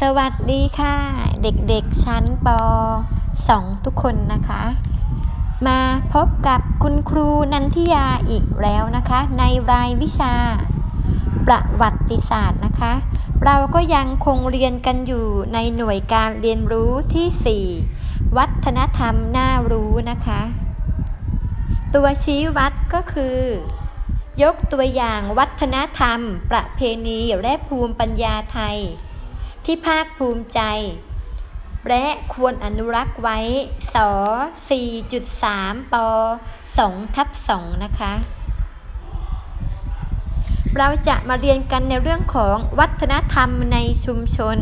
สวัสดีค่ะ เด็กๆชั้นป .2 ทุกคนนะคะ มาพบกับคุณครูนันทิยาอีกแล้วนะคะ ในรายวิชา ประวัติศาสตร์นะคะ เราก็ยังคงเรียนกันอยู่ในหน่วยการเรียนรู้ที่ 4 วัฒนธรรมน่ารู้นะคะ ตัวชี้วัดก็คือยกตัวอย่างวัฒนธรรม ประเพณีและภูมิปัญญาไทย ที่ภาคภูมิใจ และควรอนุรักษ์ไว้ส4.3ป2ทับ2นะคะ เราจะมาเรียนกันในเรื่องของวัฒนธรรมในชุมชน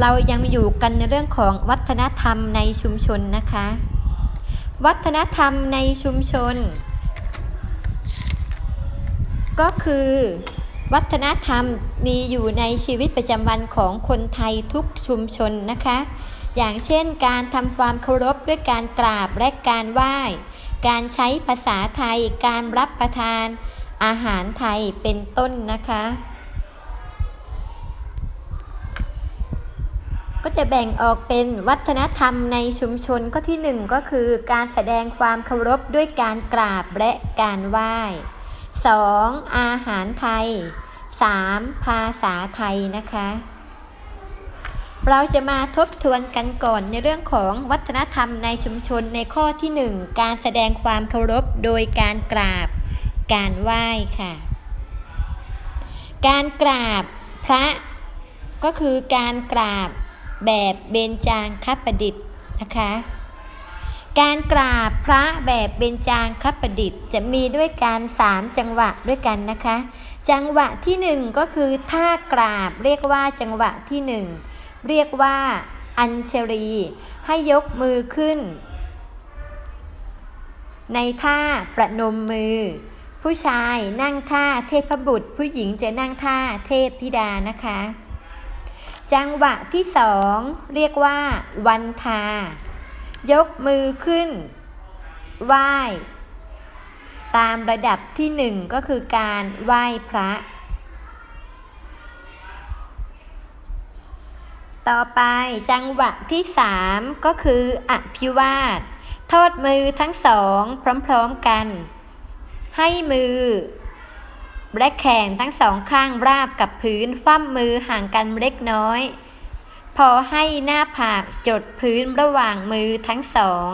เรายังอยู่กันในเรื่องของวัฒนธรรมในชุมชนนะคะ วัฒนธรรมในชุมชน ก็คือ วัฒนธรรมมีอยู่ในชีวิตประจำวันของคนไทยทุกชุมชนนะคะ อย่างเช่นการทำความเคารพด้วยการกราบและการไหว้ การใช้ภาษาไทย การรับประทาน อาหารไทยเป็นต้นนะคะ ก็จะแบ่งออกเป็นวัฒนธรรมในชุมชนก็ที่หนึ่งก็คือการแสดงความเคารพด้วยการกราบและการไหว้ 2. อาหารไทย 3. ภาษาไทยนะคะ เราจะมาทบทวนกันก่อนในเรื่องของวัฒนธรรมในชุมชนในข้อที่ 1 การแสดงความเคารพโดยการกราบ การไหว้ค่ะ การกราบพระก็คือการกราบแบบเบญจางคประดิษฐ์นะคะ การกราบพระแบบเบญจางคประดิษฐ์ จะมีด้วยกัน3จังหวะด้วยกันนะคะ จังหวะที่ 1 ก็คือท่ากราบเรียกว่าจังหวะที่ 1 เรียกว่าอัญชรี ให้ยกมือขึ้น ในท่าประนมมือ ผู้ชายนั่งท่าเทพบุตร ผู้หญิงจะนั่งท่าเทพธิดานะคะ จังหวะที่สองเรียกว่าวันทา ยกมือขึ้น ไหว้ ตามระดับที่หนึ่งก็คือการไหว้พระ ต่อไปจังหวะที่สามก็คืออภิวาท ทอดมือทั้งสองพร้อมๆกัน ให้มือและแขนทั้งสองข้างราบกับพื้นคว่ำมือห่างกันเล็กน้อย พอให้หน้าผากจดพื้นระหว่างมือทั้งสอง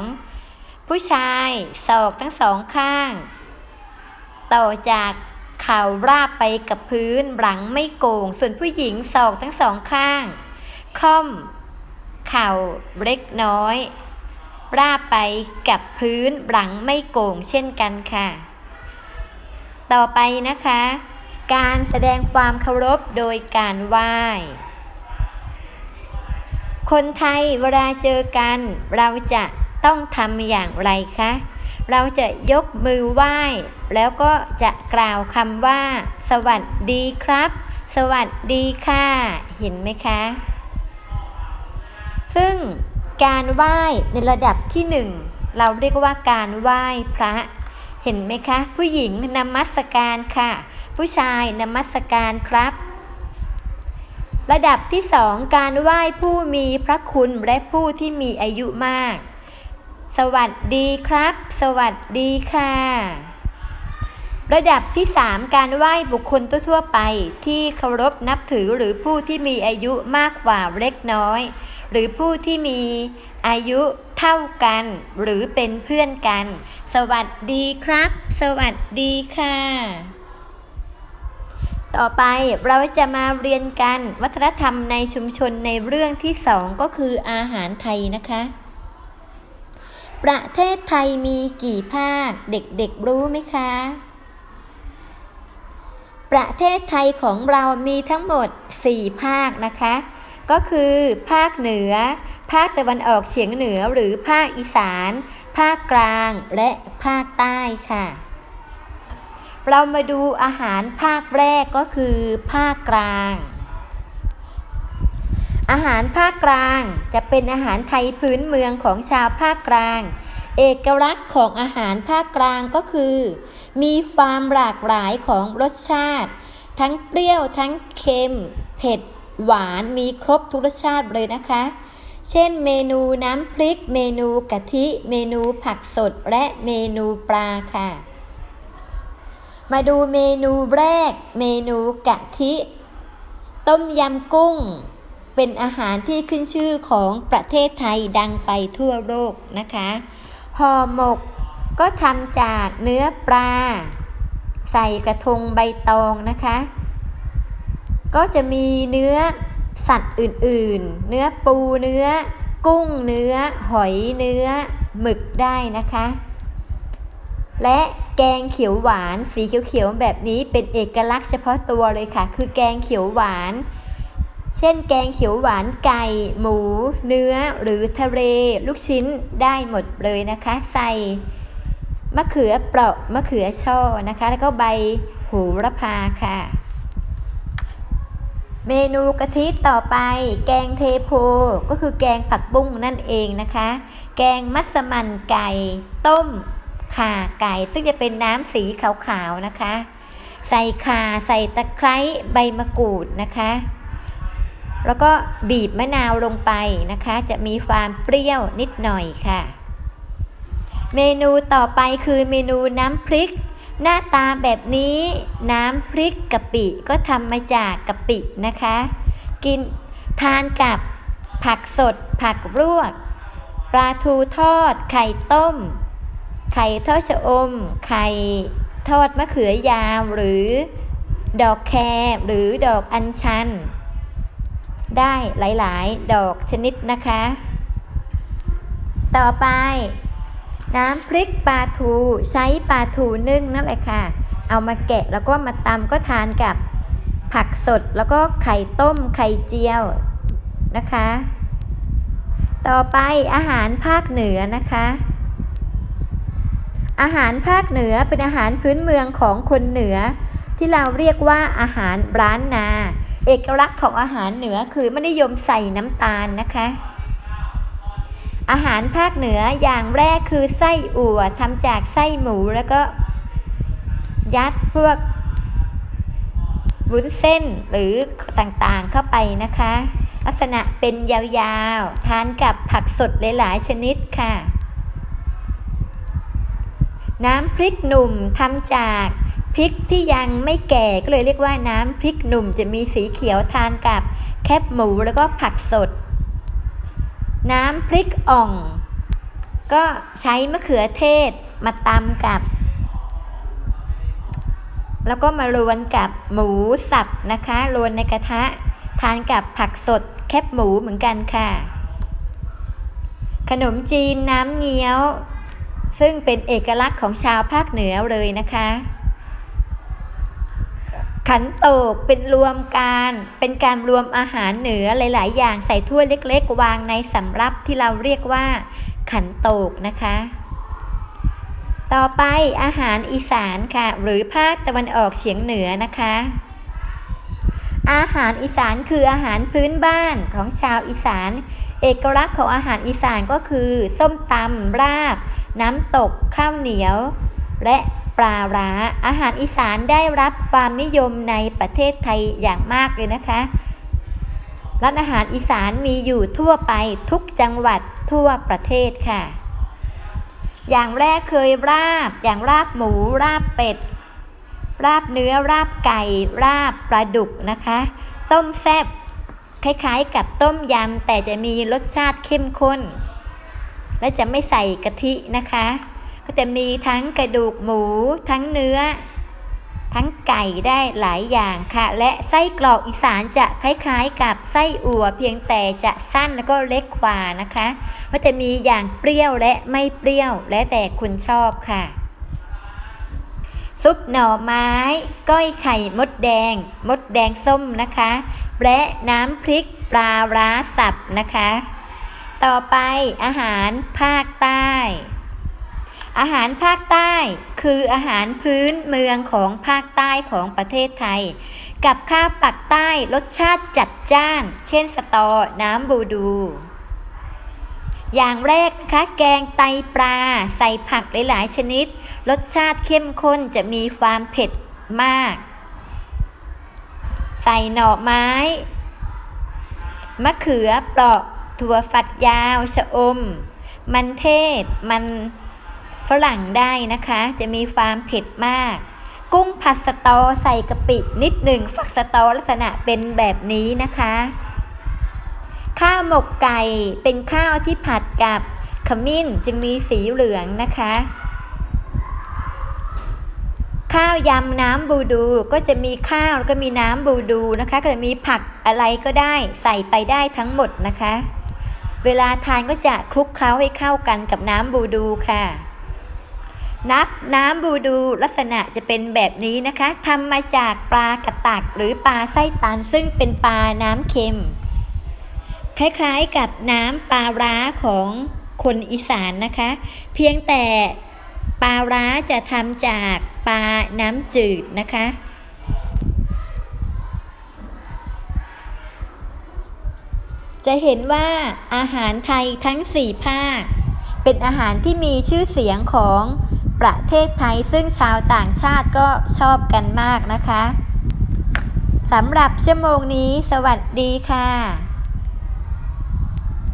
ผู้ชายศอกทั้งสองข้าง ต่อจากเข่าราบไปกับพื้นหลังไม่โกง ส่วนผู้หญิงศอกทั้งสองข้าง คล่อม เข่าเล็กน้อย ราบไปกับพื้นหลังไม่โกงเช่นกันค่ะ ต่อไปนะคะ การแสดงความเคารพโดยการไหว้ คนไทยเวลาเจอกัน เราจะต้องทำอย่างไรคะ เราจะยกมือไหว้ แล้วก็จะกล่าวคำว่า สวัสดีครับ สวัสดีค่ะ เห็นไหมคะ ซึ่งการไหว้ในระดับที่หนึ่งเราเรียกว่าการไหว้พระ เห็นไหมคะ ผู้หญิงนมัสการค่ะ ผู้ชายนมัสการครับ ระดับที่สองการไหว้ผู้มีพระคุณและผู้ที่มีอายุมาก สวัสดีครับ สวัสดีค่ะ ระดับที่สามการไหว้บุคคลทั่วไป ที่เคารพนับถือหรือผู้ที่มีอายุมากกว่าเล็กน้อย หรือผู้ที่มีอายุเท่ากัน หรือเป็นเพื่อนกัน สวัสดีครับ สวัสดีค่ะ ต่อไปเราจะมาเรียนกันวัฒนธรรมในชุมชนในเรื่องที่สองก็คืออาหารไทยนะคะ ประเทศไทยมีกี่ภาคเด็กๆรู้ไหมคะ ประเทศไทยของเรามีทั้งหมด 4 ภาคนะคะ ก็คือภาคเหนือ ภาคตะวันออกเฉียงเหนือหรือภาคอีสาน ภาคกลางและภาคใต้ค่ะ เรามาดูอาหารภาคแรกก็คือภาคกลาง อาหารภาคกลางจะเป็นอาหารไทยพื้นเมืองของชาวภาคกลาง เอกลักษณ์ของอาหารภาคกลางก็คือ มีความหลากหลายของรสชาติ ทั้งเปรี้ยวทั้งเค็ม เผ็ด หวานมีครบทุกรสชาติเลยนะคะ เช่นเมนูน้ำพริก เมนูกะทิ เมนูผักสดและเมนูปลาค่ะ มาดูเมนูแรก เมนูกะทิ ต้มยำกุ้ง เป็นอาหารที่ขึ้นชื่อของประเทศไทยดังไปทั่วโลกนะคะห่อหมกก็ทำจากเนื้อปลา ใส่กระทงใบตองนะคะ ก็จะมีเนื้อสัตว์อื่นๆ เนื้อปูเนื้อกุ้งเนื้อหอยเนื้อหมึกได้นะคะ และ แกงเขียวหวานสีเขียวๆแบบนี้เป็นเอกลักษณ์เฉพาะตัวเลยค่ะ คือแกงเขียวหวาน เช่นแกงเขียวหวานไก่ หมู เนื้อหรือทะเลลูกชิ้นได้หมดเลยนะคะ ใส่มะเขือเปราะมะเขือช่อนะคะ แล้วก็ใบโหูระพาค่ะ เมนูกะทิต่อไป แกงเทโพก็คือแกงผักบุ้งนั่นเองนะคะ แกงมัสมั่นไก่ ต้ม ข่าไก่ซึ่งจะเป็นน้ำสีขาวๆนะคะ ใส่ข่าใส่ตะไคร้ใบมะกรูดนะคะ แล้วก็บีบมะนาวลงไปนะคะ จะมีความเปรี้ยวนิดหน่อยค่ะ เมนูต่อไปคือเมนูน้ำพริก หน้าตาแบบนี้น้ำพริกกะปิก็ทำมาจากกะปินะคะ กินทานกับผักสดผักลวกปลาทูทอด ไข่ต้ม ไข่ทอดชะอม ไข่ทอดมะเขือยาวหรือดอกแครหรือดอกอัญชัน ได้หลาย ๆ ดอกชนิดนะคะ ต่อไป น้ำพริกปลาทูใช้ปลาทูนึ่งนั่นแหละค่ะ เอามาแกะแล้วก็มาตำก็ทานกับผักสดแล้วก็ไข่ต้มไข่เจียวนะคะ ต่อไปอาหารภาคเหนือนะคะ อาหารภาคเหนือเป็นอาหารพื้นเมืองของคนเหนือ ที่เราเรียกว่าอาหารร้านนา เอกลักษณ์ของอาหารเหนือคือไม่นิยมใส่น้ำตาลนะคะ อาหารภาคเหนืออย่างแรกคือไส้อั่วทำจากไส้หมูแล้วก็ ยัดพวกวุ้นเส้นหรือต่างๆเข้าไปนะคะ ลักษณะเป็นยาวๆ ทานกับผักสดหลายๆชนิดค่ะ น้ำพริกหนุ่มทำจากพริกที่ยังไม่แก่ก็เลยเรียกว่าน้ำพริกหนุ่มจะมีสีเขียวทานกับแคบหมูแล้วก็ผักสด น้ำพริกอ่อง ก็ใช้มะเขือเทศมาตำกับ แล้วก็มารวนกับหมูสับนะคะรวนในกระทะ ทานกับผักสดแคบหมูเหมือนกันค่ะ ขนมจีนน้ำเงี้ยว ซึ่งเป็นเอกลักษณ์ของชาวภาคเหนือเลยนะคะ ขันโตกเป็นรวมการเป็นการรวมอาหารเหนือหลาย ๆ อย่างใส่ถ้วยเล็ก ๆ วางในสำรับที่เราเรียกว่า ขันโตกนะคะ ต่อไปอาหารอีสานค่ะ หรือภาคตะวันออกเฉียงเหนือนะคะอาหารอีสานคืออาหารพื้นบ้านของชาวอีสาน เอกลักษณ์ของอาหารอีสานก็คือ ส้มตำราบ น้ำตกข้าวเหนียว และปลาร้าอาหารอีสานได้รับความนิยมในประเทศไทยอย่างมากเลยนะคะร้านอาหารอีสานมีอยู่ทั่วไปทุกจังหวัดทั่วประเทศค่ะ อย่างแรกเคยราบ อย่างราบหมูราบเป็ด ราบเนื้อราบไก่ ราบปลาดุกนะคะ ต้มแซ่บคล้ายๆกับต้มยำแต่จะมีรสชาติเข้มข้น และจะไม่ใส่กะทินะคะ ก็จะมีทั้งกระดูกหมู ทั้งเนื้อ ทั้งไก่ได้หลายอย่างค่ะ และไส้กรอกอีสานจะคล้ายๆ กับไส้อั่วเพียงแต่จะสั้นแล้วก็เล็กกว่านะคะก็จะมีอย่างเปรี้ยวและไม่เปรี้ยวและแต่คุณชอบค่ะซุปหน่อไม้ ก้อยไข่มดแดง มดแดงส้มนะคะ และน้ำพริกปลาร้าสับนะคะ ต่อไปอาหารภาคใต้ อาหารภาคใต้คืออาหารพื้นเมืองของภาคใต้ของประเทศไทย กับข้าวปักใต้รสชาติจัดจ้าน เช่นสตอ น้ำบูดู อย่างแรกนะคะแกงไตปลาใส่ผักหลาย ๆ ชนิด รสชาติเข้มข้นจะมีความเผ็ดมาก ใส่หน่อไม้ มะเขือเปราะ ถั่วฝักยาวชะอม มันเทศ มันฝรั่งได้นะคะ จะมีความเผ็ดมาก กุ้งผัดสตอใส่กะปินิดหนึ่งฝักสตอลักษณะเป็นแบบนี้นะคะ ข้าวหมกไก่เป็นข้าวที่ผัดกับขมิ้นจึงมีสีเหลืองนะคะ ข้าวยำน้ำบูดูก็จะมีข้าวแล้วก็มีน้ำบูดูนะคะ ก็จะมีผักอะไรก็ได้ใส่ไปได้ทั้งหมดนะคะ เวลาทานก็จะคลุกเคล้าให้เข้ากันกับน้ำบูดูค่ะ นักน้ำบูดูลักษณะจะเป็นแบบนี้นะคะทำมาจากปลากระตักหรือปลาไส้ตันซึ่งเป็นปลาน้ำเค็ม คล้ายๆกับน้ำปลาร้าของคนอีสานนะคะ เพียงแต่ปลาร้าจะทำจากปลาน้ำจืดนะคะ จะเห็นว่าอาหารไทยทั้ง 4 ภาค เป็นอาหารที่มีชื่อเสียงของประเทศไทยซึ่งชาวต่างชาติก็ชอบกันมากนะคะสำหรับชั่วโมงนี้สวัสดีค่ะ